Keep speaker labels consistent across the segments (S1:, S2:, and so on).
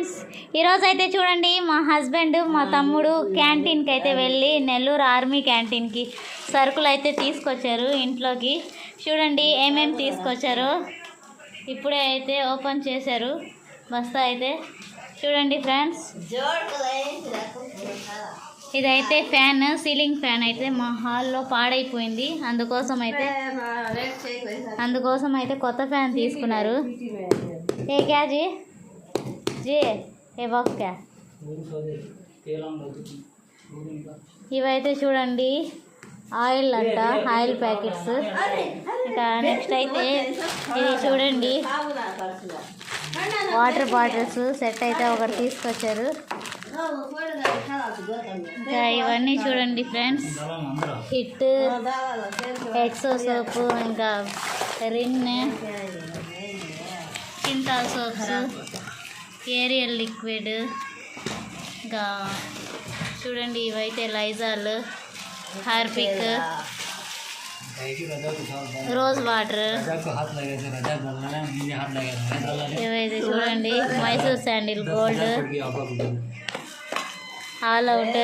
S1: Friends ఈరోజు అయితే చూడండి మా హస్బెండ్ మా తమ్ముడు క్యాంటీన్కి అయితే వెళ్ళి నెల్లూరు ఆర్మీ క్యాంటీన్కి సరుకులు అయితే తీసుకొచ్చారు ఇంట్లోకి. చూడండి ఏమేమి తీసుకొచ్చారో ఇప్పుడే అయితే ఓపెన్ చేశారు. బస్తా అయితే. చూడండి ఫ్రెండ్స్. ఇదైతే ఫ్యాన్ సీలింగ్ ఫ్యాన్ అయితే మా హాల్లో పాడైపోయింది. అందుకోసం అయితే అందుకోసం అయితే కొత్త ఫ్యాన్ తీసుకున్నారు. ఏ క్యా జే జీ ఇవైతే చూడండి ఆయిల్ అంట ఆయిల్ ప్యాకెట్స్. ఇంకా నెక్స్ట్ అయితే ఇది చూడండి వాటర్ బాటిల్స్ సెట్ అయితే ఒకటి తీసుకొచ్చారు. ఇంకా ఇవన్నీ చూడండి ఫ్రెండ్స్ హిట్ ఎక్సో సోప్ ఇంకా Rin Cinthol soaps. Ariel liquid ఇంకా చూడండి ఇవైతే లైజాల్ హార్పిక్ రోజ్ వాటర్. ఇవైతే చూడండి Mysore sandal gold. All out.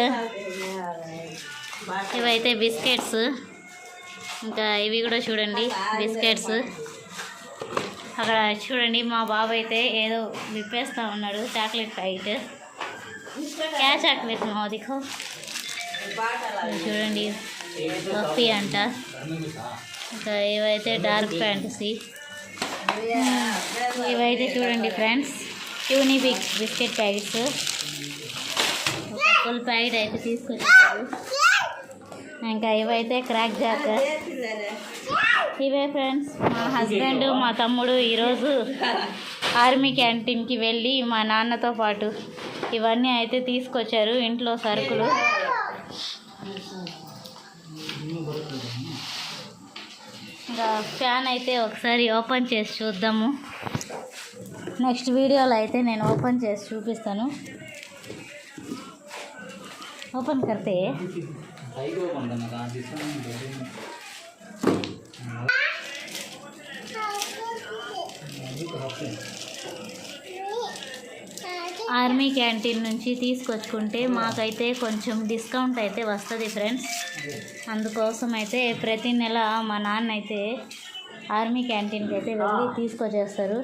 S1: ఇవైతే బిస్కెట్స్. ఇంకా ఇవి కూడా చూడండి బిస్కెట్స్. అక్కడ చూడండి మా బాబు అయితే ఏదో విప్పేస్తా ఉన్నాడు చాక్లెట్ ప్యాకెట్. క్యా చాక్లెట్ మా దిఖో చూడండి కాఫీ అంట. ఇంకా ఇవైతే డార్క్ ఫ్యాంటసీ. ఇవైతే చూడండి ఫ్రెండ్స్ యూనిబిక్ బిస్కెట్ ప్యాకెట్స్. ఒక ఫుల్ ప్యాకెట్ అయితే తీసుకొచ్చారు. ఇంకా ఇవైతే క్రాక్ జాక్. ఇవే ఫ్రెండ్స్ మా హస్బెండ్ మా తమ్ముడు ఈరోజు ఆర్మీ క్యాంటీన్కి వెళ్ళి మా నాన్నతో పాటు ఇవన్నీ అయితే తీసుకొచ్చారు ఇంట్లో సరుకులు. ఇంకా ఫ్యాన్ అయితే ఒకసారి ఓపెన్ చేసి చూద్దాము. నెక్స్ట్ వీడియోలో అయితే నేను ఓపెన్ చేసి చూపిస్తాను. ఓపెన్ కడితే? ఆర్మీ క్యాంటీన్ నుంచి తీసుకొచ్చుకుంటే మాకైతే కొంచెం డిస్కౌంట్ అయితే వస్తుంది ఫ్రెండ్స్. అందుకోసం అయితే ప్రతి నెల మా నాన్న అయితే ఆర్మీ క్యాంటీన్కి అయితే వెళ్ళి తీసుకొచ్చేస్తారు.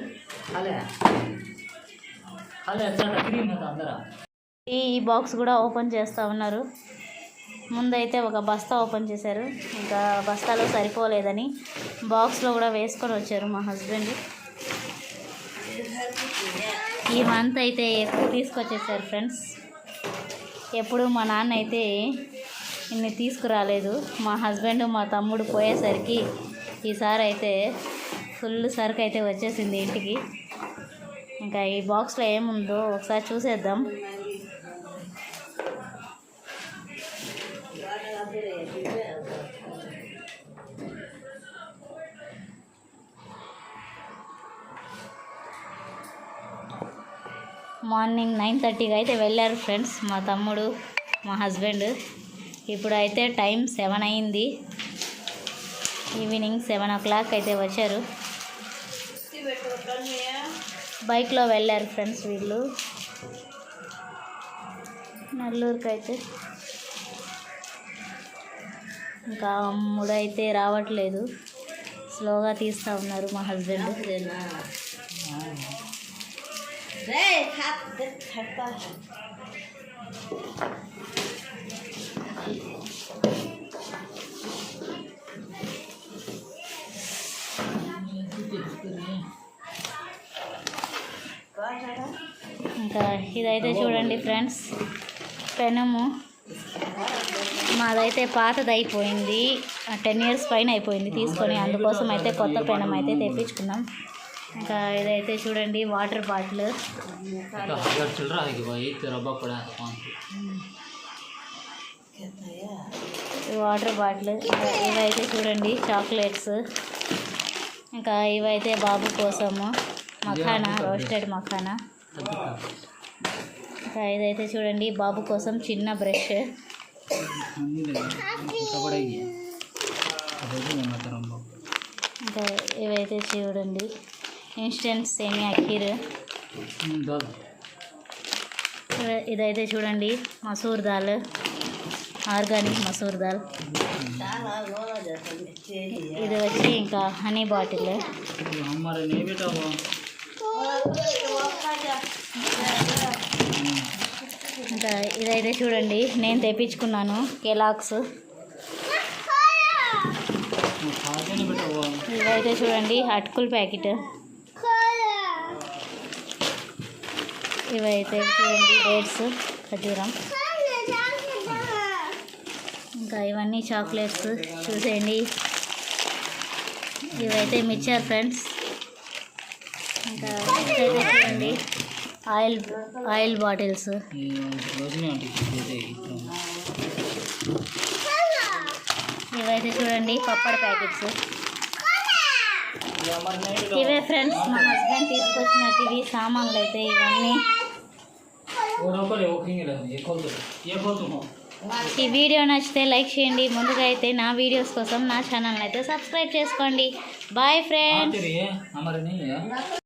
S1: ఈ ఈ బాక్స్ కూడా ఓపెన్ చేస్తూ ఉన్నారు. ముందైతే ఒక బస్తా ఓపెన్ చేశారు. ఇంకా బస్తాలో సరిపోలేదని బాక్స్లో కూడా వేసుకొని వచ్చారు మా హస్బెండ్. ఈ మంత్ అయితే ఎక్కువ తీసుకొచ్చేసారు ఫ్రెండ్స్. ఎప్పుడు మా నాన్న అయితే ఇన్ని తీసుకురాలేదు మా హస్బెండ్ మా తమ్ముడు పోయేసరికి ఈసారి అయితే ఫుల్ సరుకు అయితే వచ్చేసింది ఇంటికి. ఇంకా ఈ బాక్స్లో ఏముందో ఒకసారి చూసేద్దాం. మార్నింగ్ నైన్ థర్టీకి అయితే వెళ్ళారు ఫ్రెండ్స్ మా తమ్ముడు మా హస్బెండ్. ఇప్పుడు అయితే టైం సెవెన్ అయింది. ఈవినింగ్ సెవెన్ ఓ క్లాక్ అయితే వచ్చారు. బైక్లో వెళ్ళారు ఫ్రెండ్స్ వీళ్ళు. నెల్లూరుకి అయితే ఇంకా అమ్ముడు అయితే రావట్లేదు. స్లోగా తీస్తూ ఉన్నారు మా హస్బెండ్. ఇంకా ఇదైతే చూడండి ఫ్రెండ్స్ పెనము. మాదైతే పాతది అయిపోయింది టెన్ ఇయర్స్ పైన అయిపోయింది తీసుకొని. అందుకోసం అయితే కొత్త పెనం అయితే తెప్పించుకున్నాం. ఇంకా ఇదైతే చూడండి వాటర్ బాటిల్ వాటర్ బాటిల్ ఇవైతే చూడండి చాక్లెట్స్ ఇంకా ఇవైతే బాబు కోసము. మఖానా రోస్టెడ్ మఖానా. ఇదైతే చూడండి బాబు కోసం చిన్న బ్రష్. ఇంకా ఇవైతే చూడండి. ఇన్స్టెంట్ సేమియా అఖీర్ ఇదైతే చూడండి మసూర్ దాల్. ఆర్గానిక్ మసూర్ దాల్. ఇది వచ్చి ఇంకా హనీ బాటిల్ ఇంకా ఇదైతే చూడండి నేను తెప్పించుకున్నాను కెలాక్స్. ఇదైతే చూడండి అటుకుల ప్యాకెట్. ఇవైతే చూడండి డేట్స్ ఖజూరం ఇంకా ఇవన్నీ చాక్లెట్స్ చూసేయండి. ఇవైతే మిచ్చారు ఫ్రెండ్స్. ఇంకా చూడండి. Oil oil bottles. ఇవైతే చూడండి పప్పడి ప్యాకెట్స్. ఇవే ఫ్రెండ్స్ మా హస్బెండ్ తీసుకొచ్చినట్టు సామాన్లు అయితే ఇవన్నీ. ఈ వీడియో నచ్చితే లైక్ చేయండి. ముందుగా అయితే నా వీడియోస్ కోసం నా ఛానల్ అయితే సబ్స్క్రైబ్ చేసుకోండి. Bye friends